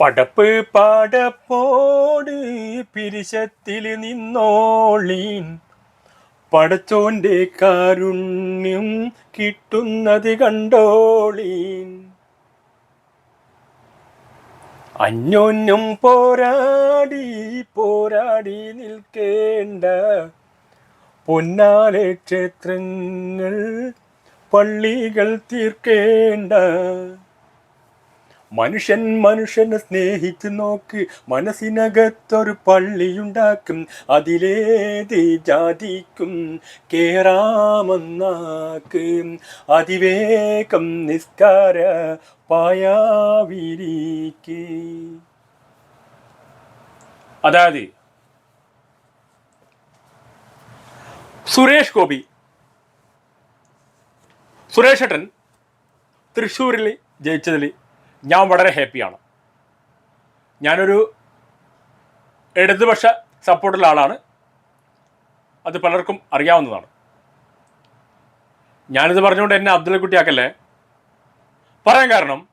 പടപ്പ് പടപ്പോട് പിരിശത്തിൽ നിന്നോളീൻ. പടച്ചോന്റെ കാരുണ്യം കിട്ടുന്നത് കണ്ടോളീൻ. അന്യോന്യം പോരാടി പോരാടി നിൽക്കേണ്ട. പൊന്നാലെ ക്ഷേത്രങ്ങൾ പള്ളികൾ തീർക്കേണ്ട. മനുഷ്യൻ മനുഷ്യനെ സ്നേഹിച്ചു നോക്ക് മനസ്സിനകത്തൊരു പള്ളിയുണ്ടാക്കും അതിലേത് ജാതിക്കും കേറാമെന്നാക്ക്. അതിവേഗം നിസ്കാര പായാവിരിക്ക്. അതായത് സുരേഷ് ഗോപി സുരേഷ് ഏട്ടൻ തൃശ്ശൂരിൽ ജയിച്ചതിൽ ഞാൻ വളരെ ഹാപ്പിയാണ്. ഞാനൊരു ഇടതുപക്ഷ സപ്പോർട്ടുള്ള ആളാണ്. അത് പലർക്കും അറിയാവുന്നതാണ്. ഞാനിത് പറഞ്ഞുകൊണ്ട് എന്നെ അബ്ദുൽ കുട്ടിയാക്കല്ലേ? പറയാൻ കാരണം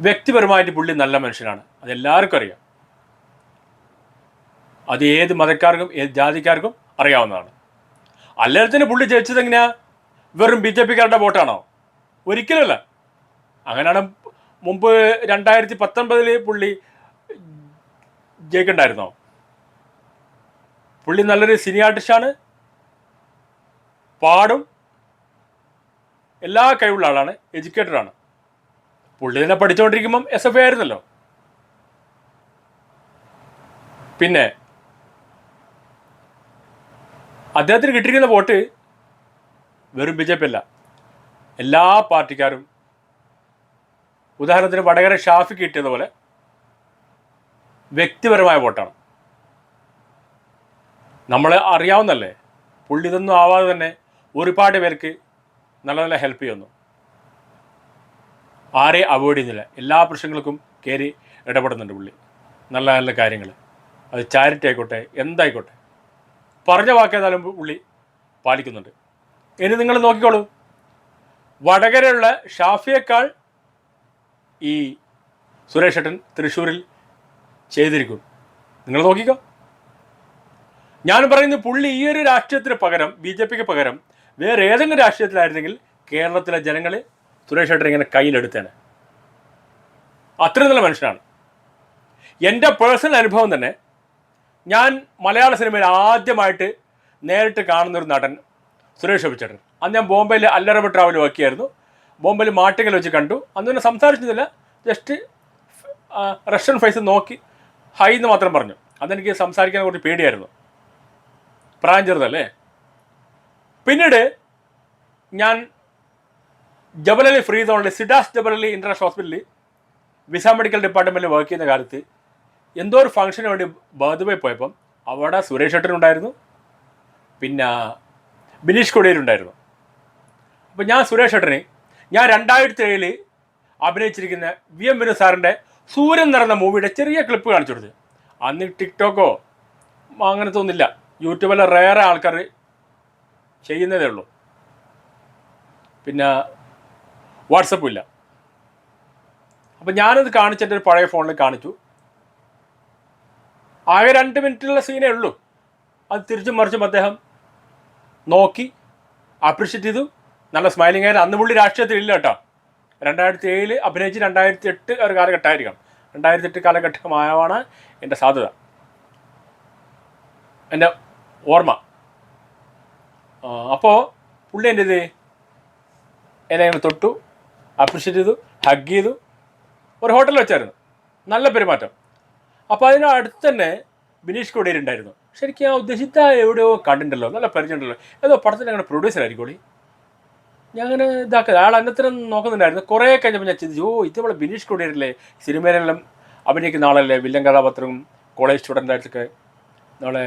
വ്യക്തിപരമായിട്ട് പുള്ളി നല്ല മനുഷ്യനാണ്. അതെല്ലാവർക്കും അറിയാം. അത് ഏത് മതക്കാർക്കും ഏത് ജാതിക്കാർക്കും അറിയാവുന്നതാണ്. അല്ലാതെ പുള്ളി ജയിച്ചത് എങ്ങനെയാ? വെറും ബി ജെ പിക്കാരുടെ വോട്ടാണോ? ഒരിക്കലുമല്ല. അങ്ങനെയാണ് മുമ്പ് രണ്ടായിരത്തി പത്തൊൻപതിൽ പുള്ളി ജയിക്കണ്ടായിരുന്നോ? പുള്ളി നല്ലൊരു സിനി ആർട്ടിസ്റ്റാണ്. പാടും. എല്ലാ കഴിവുള്ള ആളാണ്. എഡ്യൂക്കേറ്റഡ് ആണ്. പുള്ളി തന്നെ പഠിച്ചുകൊണ്ടിരിക്കുമ്പം എസ് എഫ് ഐ ആയിരുന്നല്ലോ. പിന്നെ അദ്ദേഹത്തിന് കിട്ടിയിരിക്കുന്ന വോട്ട് വെറും ബി ജെ പി അല്ല. എല്ലാ പാർട്ടിക്കാരും ഉദാഹരണത്തിന് വടകര ഷാഫിക്ക് കിട്ടിയതുപോലെ വ്യക്തിപരമായ വോട്ടാണ്. നമ്മളെ അറിയാവുന്നല്ലേ പുള്ളി ഇതൊന്നും ആവാതെ തന്നെ ഒരുപാട് പേർക്ക് നല്ല നല്ല ഹെൽപ്പ് ചെയ്യുന്നു. ആരെ അവോയ്ഡ് ചെയ്യുന്നില്ല. എല്ലാ പ്രശ്നങ്ങൾക്കും കയറി ഇടപെടുന്നുണ്ട് പുള്ളി. നല്ല നല്ല കാര്യങ്ങൾ. അത് ചാരിറ്റി ആയിക്കോട്ടെ എന്തായിക്കോട്ടെ. പറഞ്ഞ വാക്കേതാലും പുള്ളി പാലിക്കുന്നുണ്ട്. ഇനി നിങ്ങൾ നോക്കിക്കോളൂ. വടകരയുള്ള ഷാഫിയേക്കാൾ ഈ സുരേഷ് ഏട്ടൻ തൃശ്ശൂരിൽ ചെയ്തിരിക്കും. നിങ്ങൾ നോക്കിക്കോ. ഞാൻ പറയുന്നത് പുള്ളി ഈ ഒരു രാഷ്ട്രീയത്തിന് പകരം ബി ജെ പിക്ക് പകരം വേറെ ഏതെങ്കിലും രാഷ്ട്രീയത്തിലായിരുന്നെങ്കിൽ കേരളത്തിലെ ജനങ്ങൾ സുരേഷ് ഏട്ടൻ ഇങ്ങനെ കയ്യിലെടുത്തേനെ. അത്ര നല്ല മനുഷ്യനാണ്. എന്റെ പേഴ്സണൽ അനുഭവം തന്നെ ഞാൻ മലയാള സിനിമയിൽ ആദ്യമായിട്ട് നേരിട്ട് കാണുന്നൊരു നടൻ സുരേഷ് ഗോപിച്ചേട്ടൻ. അന്ന് ഞാൻ ബോംബെയിൽ അല്ലറബ് ട്രാവൽ വർക്കിയായിരുന്നു ബോംബെയിൽ മാട്ടിക്കൽ വെച്ച് കണ്ടു. അന്ന് പിന്നെ സംസാരിച്ചതില്ല ജസ്റ്റ് റഷ്യൻ ഫൈസ് നോക്കി ഹൈ എന്ന് മാത്രം പറഞ്ഞു. അതെനിക്ക് സംസാരിക്കാൻ കുറച്ച് പേടിയായിരുന്നു. പ്രായം ചെറുതല്ലേ പിന്നീട് ഞാൻ ജബലലി ഫ്രീ സോണിൽ സിഡാസ് ജബലലി ഇന്റർനാഷണൽ ഹോസ്പിറ്റലിൽ വിസ മെഡിക്കൽ ഡിപ്പാർട്ട്മെന്റിൽ വർക്ക് ചെയ്യുന്ന കാലത്ത് എന്തോ ഒരു ഫംഗ്ഷന് വേണ്ടി ബർത്തുബേ പോയപ്പം അവിടെ സുരേഷ് ഏട്ടനുണ്ടായിരുന്നു പിന്നെ ബിനീഷ് കൊടിയിലുണ്ടായിരുന്നു അപ്പോൾ ഞാൻ സുരേഷ് ഏട്ടനെ ഞാൻ രണ്ടായിരത്തി ഏഴിൽ അഭിനയിച്ചിരിക്കുന്ന വി എം വിനു സാറിന്റെ സൂര്യൻ നിറഞ്ഞ മൂവിയുടെ ചെറിയ ക്ലിപ്പ് കാണിച്ചു കൊടുത്ത് അന്ന് ടിക്ടോക്കോ അങ്ങനത്തെ ഒന്നുമില്ല യൂട്യൂബിലെ റേറെ ആൾക്കാർ ചെയ്യുന്നതേ ഉള്ളൂ. പിന്നെ വാട്സപ്പും ഇല്ല. അപ്പം ഞാനത് കാണിച്ചിട്ട് ഒരു പഴയ ഫോണിൽ കാണിച്ചു. ആകെ രണ്ട് മിനിറ്റുള്ള സീനേ ഉള്ളൂ. അത് തിരിച്ചും മറിച്ചും അദ്ദേഹം നോക്കി അപ്രിഷ്യേറ്റ് ചെയ്തു. നല്ല സ്മൈലിംഗ് ആയിരുന്നു അന്ന് പുള്ളി രാഷ്ട്രീയത്തിൽ ഇല്ല കേട്ടോ. രണ്ടായിരത്തി ഏഴിൽ അഭിനയിച്ച് രണ്ടായിരത്തി എട്ട് ഒരു കാലഘട്ടമായിരിക്കാം രണ്ടായിരത്തി എട്ട് കാലഘട്ടമായാണ് എന്റെ സാധ്യത. എന്റെ ഓർമ്മ. അപ്പോൾ പുള്ളി എന്റെ ഇത് എന്നെ തൊട്ടു അപ്രിഷ്യേറ്റ് ചെയ്തു ഹഗ് ചെയ്തു. ഒരു ഹോട്ടലിൽ വെച്ചായിരുന്നു. നല്ല പെരുമാറ്റം. അപ്പോൾ അതിന് അടുത്ത് തന്നെ ബിനീഷ് കൊടിയേരി ഉണ്ടായിരുന്നു. ശരിക്കും ആ ഉദ്ദേശിച്ച എവിടെയോ കണ്ടിട്ടുണ്ടല്ലോ നല്ല പരിചയമുണ്ടല്ലോ. ഏതോ പടത്തിന്റെ അങ്ങനെ പ്രൊഡ്യൂസർ ആയിരിക്കും ഞാൻ അങ്ങനെ ഇതാക്കുക ആൾ അന്നത്തിനും നോക്കുന്നുണ്ടായിരുന്നു. കുറേ കഴിഞ്ഞപ്പോൾ ഞാൻ ചിന്തിച്ചു ഓ ഇത് ഇതേപോലെ ബിനീഷ് കൊടിയേരില്ലേ സിനിമയിലെല്ലാം അഭിനയിക്കുന്ന ആളല്ലേ? വില്ലൻ കഥാപാത്രവും കോളേജ് സ്റ്റുഡന്റായിട്ടൊക്കെ നമ്മളെ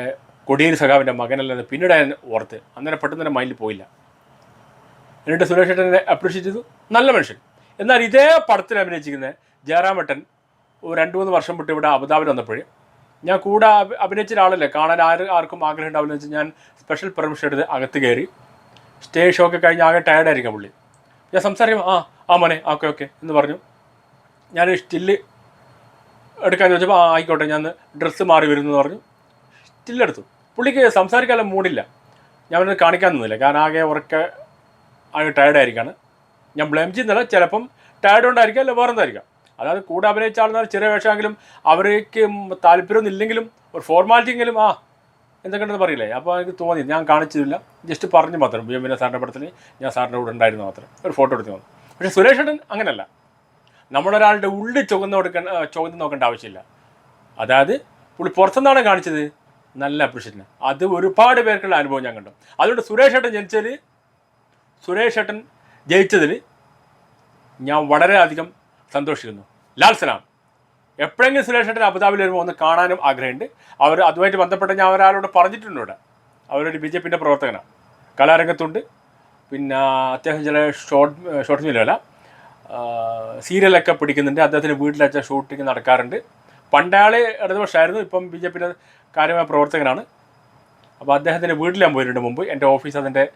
കൊടിയേരി സഖാവിന്റെ മകനല്ലെന്ന് പിന്നീട് ഞാൻ ഓർത്ത്. അന്നേരം പെട്ടെന്ന് തന്നെ മൈൻഡിൽ പോയില്ല. എന്നിട്ട് സുരേഷ് ഏട്ടനെ അപ്രീഷിയേറ്റ് ചെയ്തു. നല്ല മനുഷ്യൻ. എന്നാൽ ഇതേ പടത്തിൽ അഭിനയിച്ചിരിക്കുന്ന ജയറാമേട്ടൻ ഒരു രണ്ട് മൂന്ന് വർഷം വിട്ട് ഇവിടെ അബുദാബിൽ വന്നപ്പോൾ ഞാൻ കൂടെ അഭിനയിച്ച ഒരാളല്ലേ? കാണാൻ ആര് ആർക്കും ആഗ്രഹം ഉണ്ടാവില്ലെന്ന് വെച്ചാൽ ഞാൻ സ്പെഷ്യൽ പെർമിഷൻ എടുത്ത് അകത്ത് കയറി. സ്റ്റേ ഷോ ഒക്കെ കഴിഞ്ഞ് ആകെ ടയർഡായിരിക്കാം പുള്ളി. ഞാൻ സംസാരിക്കും ആ ആ മോനെ ഓക്കെ ഓക്കെ എന്ന് പറഞ്ഞു. ഞാൻ സ്റ്റില്ല് എടുക്കാൻ ചോദിച്ചപ്പോൾ ആ ആയിക്കോട്ടെ ഞാൻ ഡ്രസ്സ് മാറി വരുന്നു എന്ന് പറഞ്ഞു. സ്റ്റില്ലെടുത്തു പുള്ളിക്ക് സംസാരിക്കാനുള്ള മൂടില്ല. ഞാൻ അവനത് കാണിക്കാൻ നിന്നില്ല. കാരണം ആകെ ഉറക്കെ ആകെ ടയർഡായിരിക്കാണ് ഞാൻ ബ്ലെയിം ചെയ്യുന്നില്ല. ചിലപ്പം ടയർഡ് കൊണ്ടായിരിക്കാം അല്ല വേറെ എന്തായിരിക്കാം. അതായത് കൂടെ അഭിനയിച്ച ആളെന്നാൽ ചെറിയ വേഷമെങ്കിലും അവർക്ക് താല്പര്യമൊന്നും ഇല്ലെങ്കിലും ഒരു ഫോർമാലിറ്റി എങ്കിലും ആ എന്തൊക്കെയുണ്ടെന്ന് പറയില്ലേ? അപ്പോൾ എനിക്ക് തോന്നി ഞാൻ കാണിച്ചില്ല ജസ്റ്റ് പറഞ്ഞു മാത്രം. ബി എമ്മിനെ സാറിന്റെ പടത്തിൽ ഞാൻ സാറിന്റെ കൂടെ ഉണ്ടായിരുന്നു മാത്രം. ഒരു ഫോട്ടോ എടുത്ത് വന്നു. പക്ഷേ സുരേഷ് ഏട്ടൻ അങ്ങനല്ല. നമ്മളൊരാളുടെ ഉള്ളിൽ ചുവന്ന് കൊടുക്കേണ്ട ചുവന്ന് നോക്കേണ്ട ആവശ്യമില്ല. അതായത് പുള്ളി പുറത്തുനിന്നാണ് കാണിച്ചത്. നല്ല അപ്രിഷ്യത്തിന് അത് ഒരുപാട് പേർക്കുള്ള അനുഭവം ഞാൻ കണ്ടു. അതുകൊണ്ട് സുരേഷ് ഏട്ടൻ ജനിച്ചതിൽ സുരേഷ് ഏട്ടൻ ജയിച്ചതിൽ ഞാൻ വളരെയധികം സന്തോഷിക്കുന്നു. ലാൽ സലാം. എപ്പോഴെങ്കിലും സുരേഷ് ഏട്ടൻ അബുദാബിയിൽ വരുമ്പോൾ ഒന്ന് കാണാനും ആഗ്രഹമുണ്ട്. അവർ അതുമായിട്ട് ബന്ധപ്പെട്ട് ഞാൻ ഒരാളോട് പറഞ്ഞിട്ടുണ്ട് ഇവിടെ. അവരൊരു ബി ജെ പിന്റെ പ്രവർത്തകനാണ് കലാരംഗത്തുണ്ട്. പിന്നെ അത്യാവശ്യം ചില ഷോർട്ട് ഷോർട്ട് ഫിലിമല്ല. സീരിയലൊക്കെ പിടിക്കുന്നുണ്ട്. അദ്ദേഹത്തിന് വീട്ടിലച്ച ഷൂട്ടിങ് നടക്കാറുണ്ട്. പണ്ടാളെ ഇടതുപക്ഷമായിരുന്നു ഇപ്പം ബി ജെ പിയുടെ കാര്യമായ പ്രവർത്തകനാണ്. അപ്പോൾ അദ്ദേഹത്തിന്റെ വീട്ടിൽ ഞാൻ പോയിട്ടുണ്ട് മുമ്പ്. എന്റെ ഓഫീസ് അതിന്റെ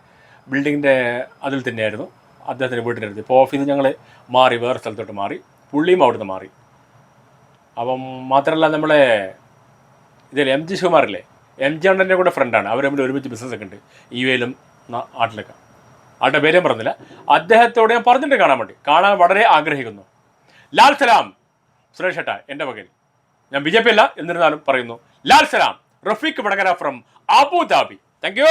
ബിൽഡിങ്ങിന്റെ അതിൽ തന്നെയായിരുന്നു. അദ്ദേഹത്തിന്റെ വീട്ടിന്റെ അടുത്ത്. ഇപ്പോൾ ഓഫീസ് ഞങ്ങൾ മാറി വേറെ സ്ഥലത്തോട്ട് മാറി. പുള്ളിയും അവിടുന്ന് മാറി. അപ്പം മാത്രമല്ല നമ്മളെ ഇതിൽ എം ജി ശിവകുമാറില്ലേ എം ജി അണ്ണന്റെ കൂടെ ഫ്രണ്ടാണ്. അവർ തമ്മിൽ ഒരുമിച്ച് ബിസിനസ്സൊക്കെ ഉണ്ട്. യു എയിലും ആട്ടിലൊക്കെ. ആളുടെ പേര് ഞാൻ പറഞ്ഞില്ല. അദ്ദേഹത്തോട് ഞാൻ പറഞ്ഞിട്ട് കാണാൻ വേണ്ടി. കാണാൻ വളരെ ആഗ്രഹിക്കുന്നു. ലാൽ സലാം. സുരേഷ് ഏട്ടാ എന്റെ വകയിൽ ഞാൻ ബി ജെ പി അല്ല എന്നിരുന്നാലും പറയുന്നു. ലാൽ സലാം Rafeeq Vadakara from Abu Dhabi thank you